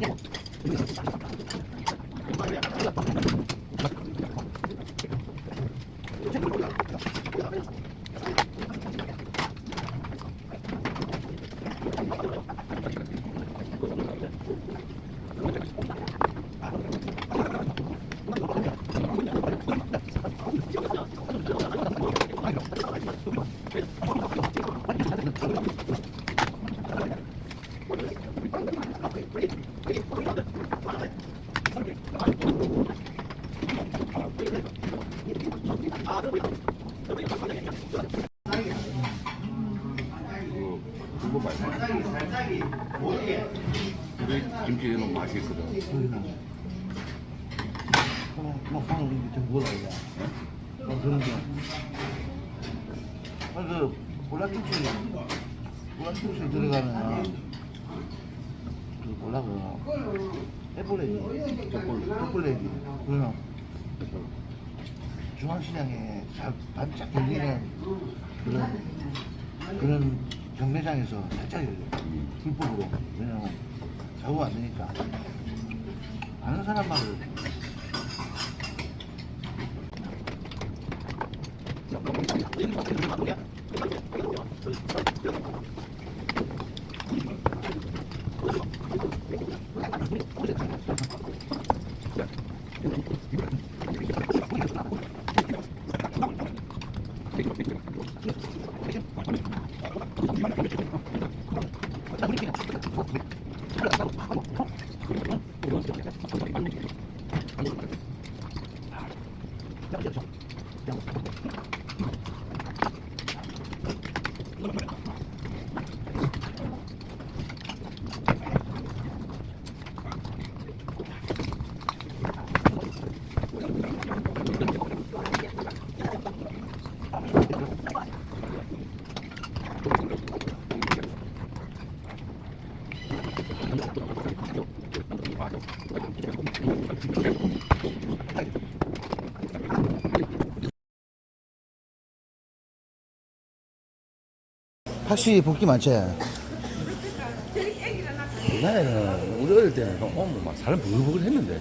이 김치 이런 맛이 있거든. 뭐좀 뭐라 이거 뭐 그런 거. 아, 그 볼락김치 볼락김치 들어가는 그 뭐라고? 에볼레기 족볼레기 그거는 중앙시장에 잘 반짝 열리는 그런 그런 경매장에서 살짝 열려요. 불법으로. 왜냐면 작업 안 되니까. 아는 사람 말을 확실히 복귀 많지? 옛날에는 우리 어릴 때는 형 어머 막 사람 부글부글 했는데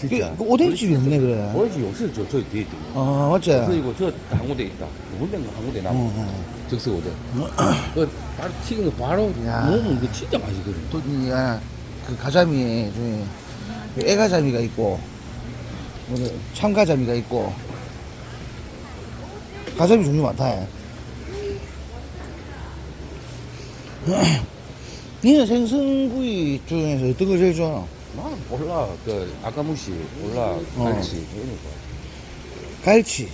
그, 진짜. 그 오뎅집이 없네 그래 어디 없어요 저, 저 뒤에 있죠. 어 맞지? 그리고 저한 군데 있다. 군데인가 한 군데 어, 남아. 어. 적석 오뎅. 그 바로 튀긴 거 바로 야. 먹으면 이거 진짜 맛있거든. 또, 이, 아, 그 가자미 중에 그 애가자미가 있고 뭐, 참가자미가 있고 가자미 종류 많다 니는 생선구이 중에서 어떤 거 제일 좋아? 나는 몰라. 그 아까무시 몰라. 갈치 이런 거. 갈치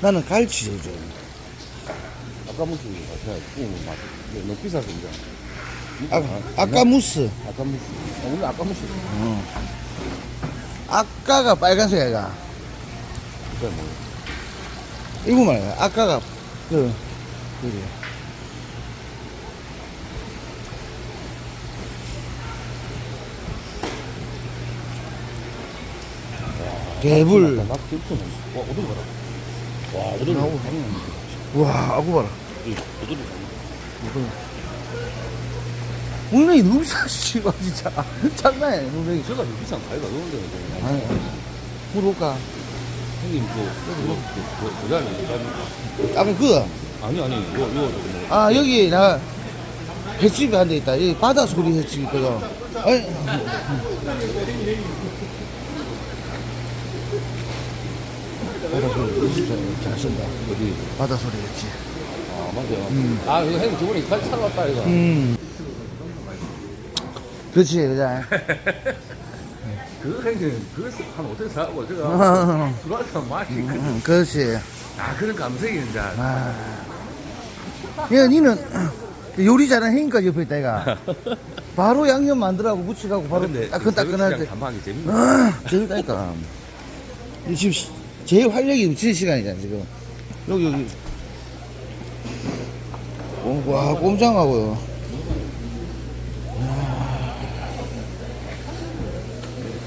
나는 갈치 제일 좋아 아까무시 같아. 구우면 맛. 너무 비싸서 이제. 아, 아까무스 아까무시. 어, 오늘 아까무시. 어. 아까가 빨간색 아이가 그니까 뭐. 이거 말이야 아까가 그 그지 개불 못. 와 오돌 봐라. 와 오돌. 나오고 와 아구 봐라. 오돌. 물냉이 너무 비싸지 이거 진짜. 장난해 물냉이. 제가 좀 비싼 가위가? 그런데 아니 물어볼까? 형님 그 그거 그 그다음에 아까? 그. 아니 아니 이거 이거 뭐. 아 여기 나 횟집이 한 대 있다. 여기 바다 소리 횟집 있거든 아니 바다 소리 잘, 잘 쓴다. 어디? 바다 소리겠지. 아, 맞아요. 음. 아, 이거 형님 저번에 칼 사러 왔다, 이거. 음. 그렇지, 그자. 그 형님, 그래서 한 어떻게 사고, 제가 음, 들어와서 많이. 그- 그렇지. 아, 그런 감성이 이제. 아. 야, 니는 요리 잘하는 행인까지 옆에 있다, 이가. 바로 양념 만들라고 묻히라고 바로. 간방하기 재밌네. 아, 재밌다니까. 이 지금 시- 제일 활력이 넘치는 시간이잖아, 지금. 여기, 여기. 어, 와, 꼼장하고요.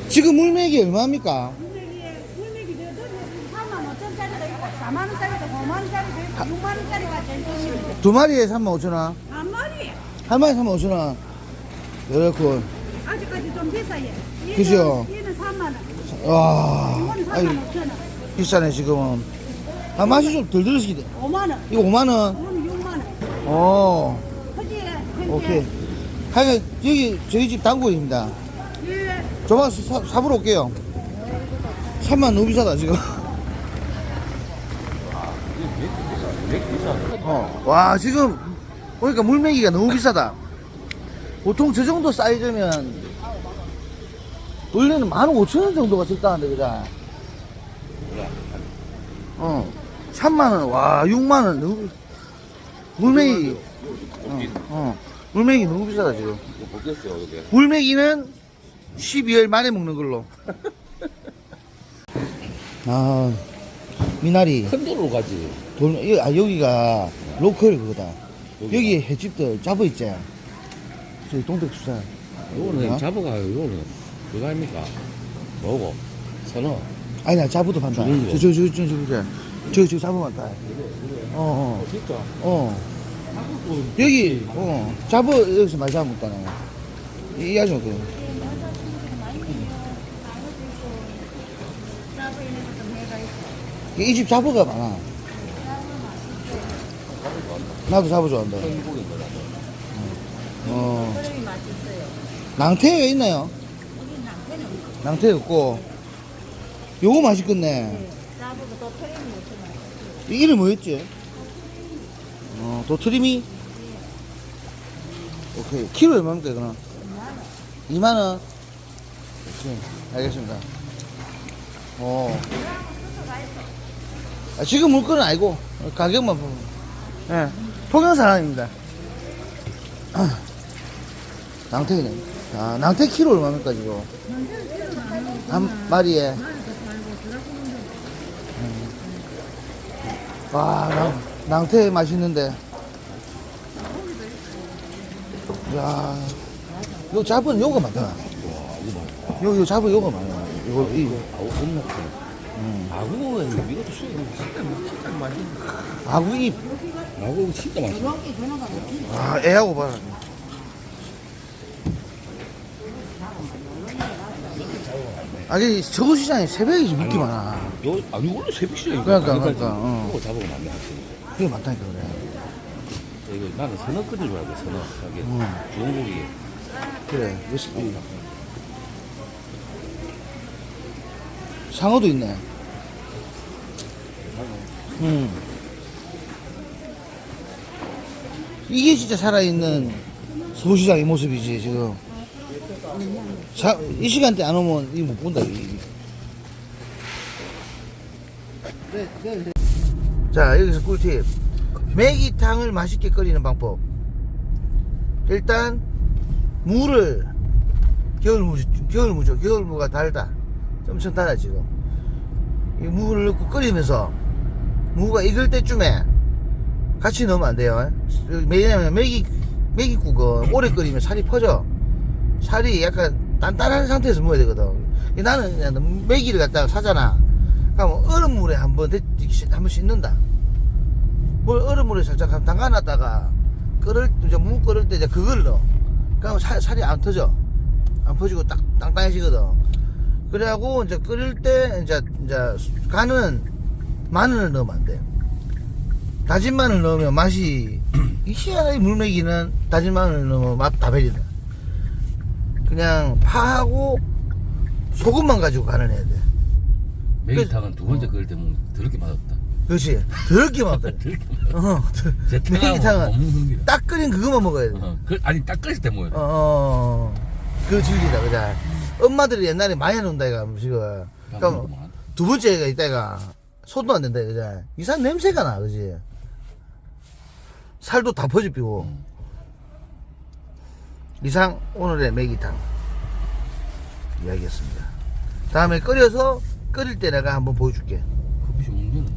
지금 물맥이 얼마입니까? 몇 원이야? 3만 5천짜리도 있고 4만 원짜리도 5만 원짜리도 있고 6만 원짜리가 제일 비싼데 두 마리에 35,000원. 한 마리 한 마리 35,000원. 요렇군. 아직까지 좀 비싸요 얘는, 그죠? 얘는 3만 원 와, 이거는 4만 아유, 5천 원 비싸네, 지금은. 아, 맛이 좀 덜 들으시기 5만 원 이거 5만원. 이거는 6만 원 어, 그지? 오케이. 하여간, 여기, 저희 집 단골입니다. 예. 저만 사, 사보러 올게요. 3만 너무 비싸다, 지금. 어, 와, 지금, 보니까 물메기가 너무 비싸다. 보통 저 정도 사이즈면, 원래는 15,000원 정도가 적당한데, 그자? 어, 3만원, 와, 6만원, 너무, 물메기, 어, 어, 물메기 너무 비싸다, 지금. 보겠어요, 여기. 물메기는 12월 말에 먹는 걸로. 아, 미나리. 큰 도로 가지. 돌, 여- 아, 여기가 로컬 그거다. 여기 횟집들 잡어 있지. 저기 동백수산. 요거는 어? 잡아가요, 요거는. 그거 아닙니까? 뭐고? 선어. 아니야, 잡어도 판다. 거. 저, 저, 저, 저, 저, 저, 저, 저 잡어 판다. 어, 어, 진짜? 어. 여기, 어, 잡어, 여기서 많이 잡아먹다, 나. 이, 이 아줌마, 그. 이집 잡어가 많아. 나도 잡어 좋아한다. 어. 낭태가 있나요? 낭태 없고. 요거 맛있겠네. 이 이름 뭐였지? 어, 도트리미? 오케이. 키로 얼마입니까, 이거는? 2만원? 오케이. 알겠습니다. 어. 아, 지금 물건은 아니고, 가격만 보면. 예. 통영 사람입니다. 아, 낭태이네. 아, 낭태 키로 얼마입니까, 지금? 한 마리에. 와, 낭, 낭태 맛있는데. 야, 요 잡은 요거 많다. 요, 요 잡은 요거 많아. 이거, 이, 아우, 겁나. 음. 아구는 이것도 진짜, 진짜 맛있네. 아구 이, 아구 진짜 맛있네. 아, 애하고 봐라. 아니, 저거 시장에 새벽이 좀 인기 많아. 요, 아, 이거는 새벽 시장이니까. 그러니까, 그러니까, 어. 이거 잡으면 안 돼. 그게 많다니까, 그래. 이거 나는 선어 끓인 줄 알고, 선어. 여기, 음. 좋은 고기. 그래, 레시피. 상어도 있네. 음. 이게 진짜 살아있는 서울시장의 모습이지, 지금. 자, 이 시간대 안 오면 이거 못 본다, 이. 자, 여기서 꿀팁. 매기탕을 맛있게 끓이는 방법. 일단, 무를 겨울무 겨울무죠 겨울무가 달다 엄청 달아 지금 이 무를 넣고 끓이면서 무가 익을 때쯤에 같이 넣으면 안 돼요 왜냐면 메기 메기국은 오래 끓이면 살이 퍼져 살이 약간 단단한 상태에서 먹어야 되거든 나는 그냥 메기를 갖다가 사잖아 그럼 얼음물에 한번 한번 씻는다 물 얼음물에 살짝 담가놨다가 끓을 이제 무 끓을 때 이제 그걸 넣어 그러면 살, 살이 안 터져. 안 퍼지고 딱 땅땅해지거든. 그래갖고 이제 끓일 때 이제 이제 간은 마늘을 넣으면 안 돼. 다진 마늘 넣으면 맛이 이 희한하게 물메기는 다진 마늘 넣으면 맛 다 배린다. 그냥 파하고 소금만 가지고 간을 해야 돼. 매기탕은 두 번째 끓일 때 먹으면 더럽게 맛없다. 그렇지. 더럽게 맛없다. 더럽게 맛없다. 어, 제 탕하고 못 먹는 게. 딱 끓인 그거만 먹어야 돼. 어, 그, 아니 딱 끓일 때 먹어야 돼. 어, 어, 그 진리다, 그자. 엄마들이 옛날에 많이 해놓는다, 이가, 그거 많아. 두 번째가 이따가 손도 안 된다, 그자. 이상 냄새가 나, 그지? 살도 다 퍼집히고. 음. 이상 오늘의 매기탕 이야기했습니다. 다음에 끓여서 끓일 때 내가 한번 보여줄게. 커피 먹는